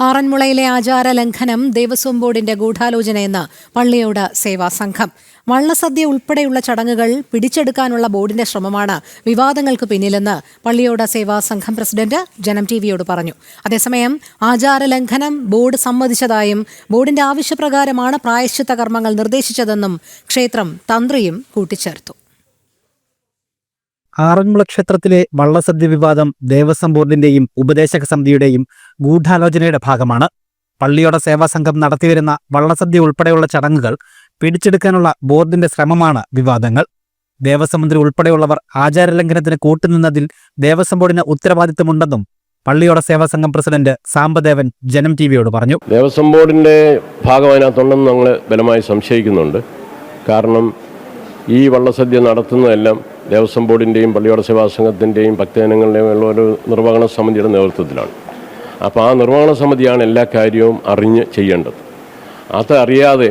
ആറന്മുളയിലെ ആചാര ലംഘനം ദേവസ്വം ബോർഡിന്റെ ഗൂഢാലോചനയെന്ന് പള്ളിയോട് സേവാ സംഘം. വള്ളസദ്യ ഉൾപ്പെടെയുള്ള ചടങ്ങുകൾ പിടിച്ചെടുക്കാനുള്ള ബോർഡിന്റെ ശ്രമമാണ് വിവാദങ്ങൾക്ക് പിന്നിലെന്ന് പള്ളിയോട് സേവാ സംഘം പ്രസിഡന്റ് ജനം ടിവിയോട് പറഞ്ഞു. അതേസമയം ആചാര ലംഘനം ബോർഡ് സമ്മതിച്ചതായും ബോർഡിന്റെ ആവശ്യപ്രകാരമാണ് പ്രായശ്ചിത്ത കർമ്മങ്ങൾ നിർദ്ദേശിച്ചതെന്നും ക്ഷേത്രം തന്ത്രിയും കൂട്ടിച്ചേർത്തു. ആറന്മുള ക്ഷേത്രത്തിലെ വള്ളസദ്യ വിവാദം ദേവസ്വം ബോർഡിന്റെയും ഉപദേശക സമിതിയുടെയും ഗൂഢാലോചനയുടെ ഭാഗമാണ്. പള്ളിയോട സേവാ സംഘം നടത്തിവരുന്ന വള്ളസദ്യ ഉൾപ്പെടെയുള്ള ചടങ്ങുകൾ പിടിച്ചെടുക്കാനുള്ള ബോർഡിന്റെ ശ്രമമാണ് വിവാദങ്ങൾ. ദേവസ്വം മന്ത്രി ഉൾപ്പെടെയുള്ളവർ ആചാരലംഘനത്തിന് കൂട്ടുനിന്നതിൽ ദേവസ്വം ബോർഡിന് ഉത്തരവാദിത്തമുണ്ടെന്നും പള്ളിയോട സേവാ സംഘം പ്രസിഡന്റ് സാമ്പദേവൻ ജനം ടി വിയോട് പറഞ്ഞു. ദേവസ്വം ബോർഡിന്റെ ഭാഗം ഞങ്ങൾ ബലമായി സംശയിക്കുന്നുണ്ട്. കാരണം ഈ വള്ളസദ്യ നടത്തുന്നതെല്ലാം ദേവസ്വം ബോർഡിന്റെയും പള്ളിയോട സേവാ സംഘത്തിന്റെയും ഭക്തജനങ്ങളുടെയും ഒരു നിർവഹണ സമിതിയുടെ നേതൃത്വത്തിലാണ്. അപ്പോൾ ആ നിർവഹണ സമിതിയാണ് എല്ലാ കാര്യവും അറിഞ്ഞ് ചെയ്യേണ്ടത്. അത് അറിയാതെ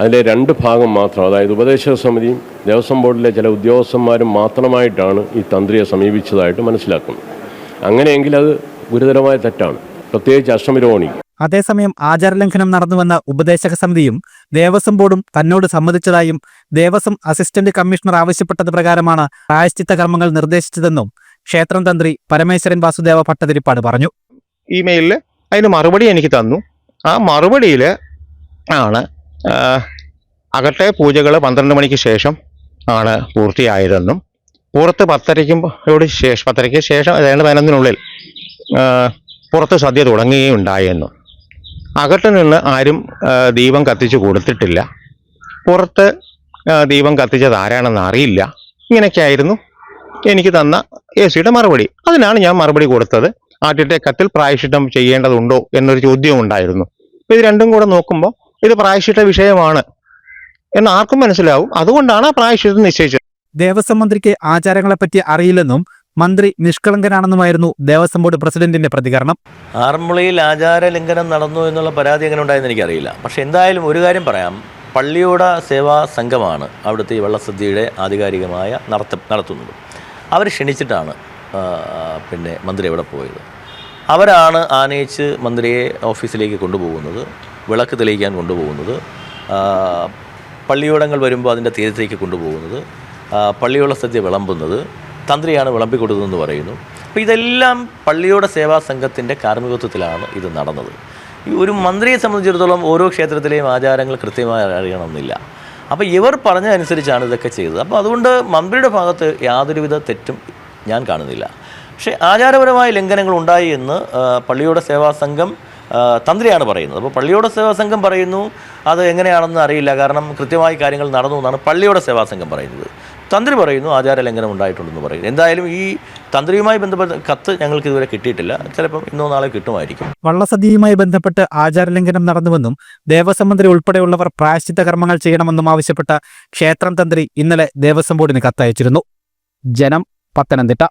അതിലെ രണ്ട് ഭാഗം മാത്രം അതായത് ഉപദേശക സമിതിയും ദേവസ്വം ബോർഡിലെ ചില ഉദ്യോഗസ്ഥന്മാരും മാത്രമായിട്ടാണ് ഈ തന്ത്രിയെ സമീപിച്ചതായിട്ട് മനസ്സിലാക്കുന്നത്. അങ്ങനെയെങ്കിൽ അത് ഗുരുതരമായ തെറ്റാണ്. പ്രത്യേകിച്ച് അഷ്ടമിരോഹിണി അതേസമയം ആചാരലംഘനം നടന്നുവെന്ന ഉപദേശക സമിതിയും ദേവസ്വം ബോർഡും തന്നോട് സമ്മതിച്ചതായും ദേവസ്വം അസിസ്റ്റന്റ് കമ്മീഷണർ ആവശ്യപ്പെട്ടത് പ്രകാരമാണ് പ്രായശ്ചിത്ത കർമ്മങ്ങൾ നിർദ്ദേശിച്ചതെന്നും ക്ഷേത്രം തന്ത്രി പരമേശ്വരൻ വാസുദേവ ഭട്ടതിരിപ്പാട് പറഞ്ഞു. ഇമെയിലിൽ അതിന് മറുപടി എനിക്ക് തന്നു. ആ മറുപടിയിൽ ആണ് അകട്ടെ പൂജകൾ പന്ത്രണ്ട് മണിക്ക് ശേഷം ആണ് പൂർത്തിയായതെന്നും പുറത്ത് പത്തരയ്ക്കുമ്പോട് ശേഷം പത്തരയ്ക്ക് ശേഷം ഏതാണ്ട് പതിനൊന്നിനുള്ളിൽ പുറത്ത് സദ്യ തുടങ്ങുകയും ഉണ്ടായെന്നും അകത്ത് നിന്ന് ആരും ദീപം കത്തിച്ചു കൊടുത്തിട്ടില്ല. പുറത്ത് ദീപം കത്തിച്ചത് ആരാണെന്ന് അറിയില്ല. ഇങ്ങനെയൊക്കെയായിരുന്നു എനിക്ക് തന്ന എ സിയുടെ മറുപടി. അതിനാണ് ഞാൻ മറുപടി കൊടുത്തത്. ആദ്യത്തെ കത്തിൽ പ്രായശ്ചിത്തം ചെയ്യേണ്ടതുണ്ടോ എന്നൊരു ചോദ്യം ഉണ്ടായിരുന്നു. ഇത് രണ്ടും കൂടെ നോക്കുമ്പോൾ ഇത് പ്രായശ്ചിത്ത വിഷയമാണ് എന്ന് ആർക്കും മനസ്സിലാവും. അതുകൊണ്ടാണ് ആ പ്രായശ്ചിത്തം നിശ്ചയിച്ചത്. ദേവസ്വം മന്ത്രിക്ക് ആചാരങ്ങളെപ്പറ്റി അറിയില്ലെന്നും മന്ത്രി നിഷ്കളങ്കനാണെന്നുമായിരുന്നു ദേവസ്വം ബോർഡ് പ്രസിഡന്റിന്റെ പ്രതികരണം. ആറന്മുളയിൽ ആചാര ലംഘനം നടന്നു എന്നുള്ള പരാതി എങ്ങനെ ഉണ്ടായെന്ന് എനിക്കറിയില്ല. പക്ഷെ എന്തായാലും ഒരു കാര്യം പറയാം. പള്ളിയോട സേവാ സംഘമാണ് അവിടുത്തെ ഈ വള്ളസദ്യയുടെ ആധികാരികമായ നടത്ത നടത്തുന്നത്. അവർ ക്ഷണിച്ചിട്ടാണ് പിന്നെ മന്ത്രി അവിടെ പോയത്. അവരാണ് ആനയിച്ച് മന്ത്രിയെ ഓഫീസിലേക്ക് കൊണ്ടുപോകുന്നത് വിളക്ക് തെളിയിക്കാൻ കൊണ്ടുപോകുന്നത് പള്ളിയോടങ്ങൾ വരുമ്പോൾ അതിന്റെ തീരത്തേക്ക് കൊണ്ടുപോകുന്നത് പള്ളിയുള്ള പള്ളിയോള സദ്യ വിളമ്പുന്നത് തന്ത്രിയാണ് വിളമ്പി കൊടുത്തതെന്ന് പറയുന്നു. അപ്പോൾ ഇതെല്ലാം പള്ളിയുടെ സേവാ സംഘത്തിന്റെ കാർമ്മികത്വത്തിലാണ് ഇത് നടന്നത്. ഈ ഒരു മന്ത്രിയെ സംബന്ധിച്ചിടത്തോളം ഓരോ ക്ഷേത്രത്തിലെയും ആചാരങ്ങൾ കൃത്യമായി അറിയണമെന്നില്ല. അപ്പോൾ ഇവർ പറഞ്ഞതനുസരിച്ചാണ് ഇതൊക്കെ ചെയ്തത്. അപ്പോൾ അതുകൊണ്ട് മന്ത്രിയുടെ ഭാഗത്ത് യാതൊരുവിധ തെറ്റും ഞാൻ കാണുന്നില്ല. പക്ഷേ ആചാരപരമായ ലംഘനങ്ങൾ ഉണ്ടായി എന്ന് പള്ളിയുടെ സേവാ സംഘം തന്ത്രിയാണ് പറയുന്നത്. അപ്പോൾ പള്ളിയുടെ സേവാ സംഘം പറയുന്നു അത് എങ്ങനെയാണെന്ന് അറിയില്ല. കാരണം കൃത്യമായി കാര്യങ്ങൾ നടന്നു എന്നാണ് പള്ളിയുടെ സേവാ സംഘം പറയുന്നത്. തന്ത്രി പറയുന്നു ആചാര ലംഘനം ഉണ്ടായിട്ടുണ്ടെന്ന് പറയുന്നു. എന്തായാലും ഈ തന്ത്രിയുമായി ബന്ധപ്പെട്ട കത്ത് ഞങ്ങൾക്ക് ഇതുവരെ കിട്ടിയിട്ടില്ല. ചിലപ്പം ഇന്നോ നാളെ കിട്ടുമായിരിക്കും. വള്ളസദ്യയുമായി ബന്ധപ്പെട്ട് ആചാരലംഘനം നടന്നുവെന്നും ദേവസ്വം മന്ത്രി ഉൾപ്പെടെയുള്ളവർ പ്രായശ്ചിത്ത കർമ്മങ്ങൾ ചെയ്യണമെന്നും ആവശ്യപ്പെട്ട ക്ഷേത്രം തന്ത്രി ഇന്നലെ ദേവസ്വം ബോർഡിന് കത്തയച്ചിരുന്നു. ജനം പത്തനംതിട്ട.